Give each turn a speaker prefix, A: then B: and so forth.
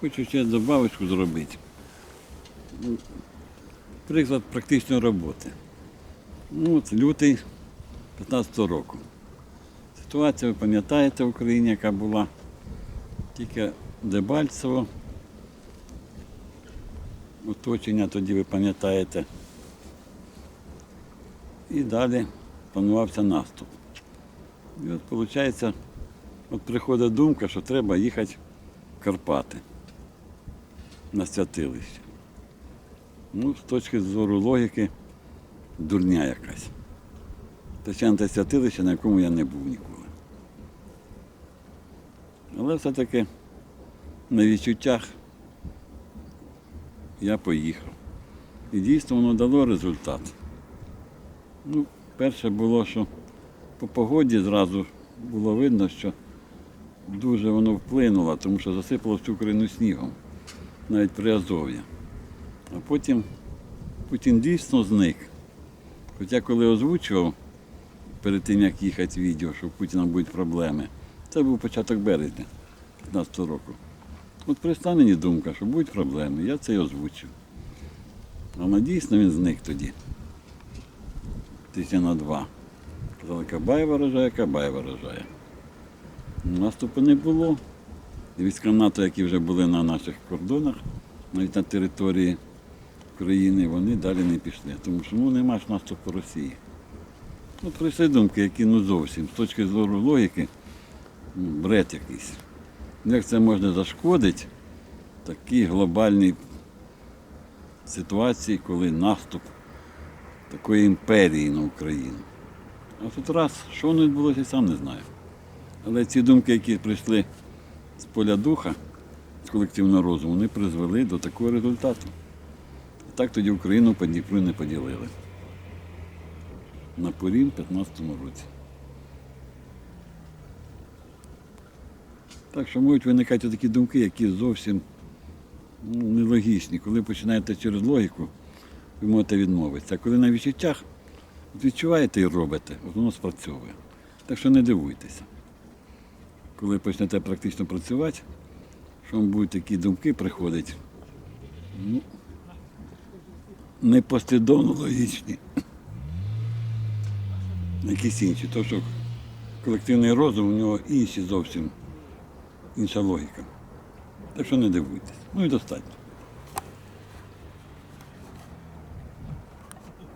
A: Хочу ще добавочку зробити. Приклад практичної роботи. Ну, от лютий 15 року. Ситуація, ви пам'ятаєте, в Україні, яка була. Тільки Дебальцево. Оточення тоді ви пам'ятаєте. І далі планувався наступ. І от виходить, от приходить думка, що треба їхати в Карпати на святилище. Ну, з точки зору логіки, дурня якась. Хоча на те святилище, на якому я не був ніколи. Але все-таки на відчуттях я поїхав. І дійсно воно дало результат. Ну, перше було, що по погоді зразу було видно, що дуже воно вплинуло, тому що засипало всю Україну снігом, навіть при Азов'я. А потім Путін дійсно зник. Хоча коли озвучував перед тим, як їхати відео, що у Путіна будуть проблеми, це був початок березня 15 року. От прийшла мені думка, що будуть проблеми, я це й озвучив. Але дійсно він зник тоді. Тисяча на два. Казали, Кабаєва вражає, Кабаєва вражає. Наступу не було. Війська НАТО, які вже були на наших кордонах, навіть на території України, вони далі не пішли. Тому що ну, нема ж наступу Росії. Ну, прийшли думки, які ну зовсім, з точки зору логіки, ну, бред якийсь. Як це можна зашкодити такій глобальній ситуації, коли наступ такої імперії на Україну. А тут раз, що воно відбулося, я сам не знаю. Але ці думки, які прийшли з поля духа, з колективного розуму, вони призвели до такого результату. Так тоді Україну по Дніпру не поділили. На порім в 15-му році. Так що можуть виникати такі думки, які зовсім ну, нелогічні. Коли починаєте через логіку, ви можете відмовитися. А коли на відчуттях відчуваєте і робите, воно спрацьовує. Так що не дивуйтеся. Коли почнете практично працювати, що вам будуть такі думки приходити, ну, Непослідовно логічні. Якісь інші. Тому що колективний розум у нього інші зовсім інша логіка. Так що не дивуйтесь. Ну і достатньо.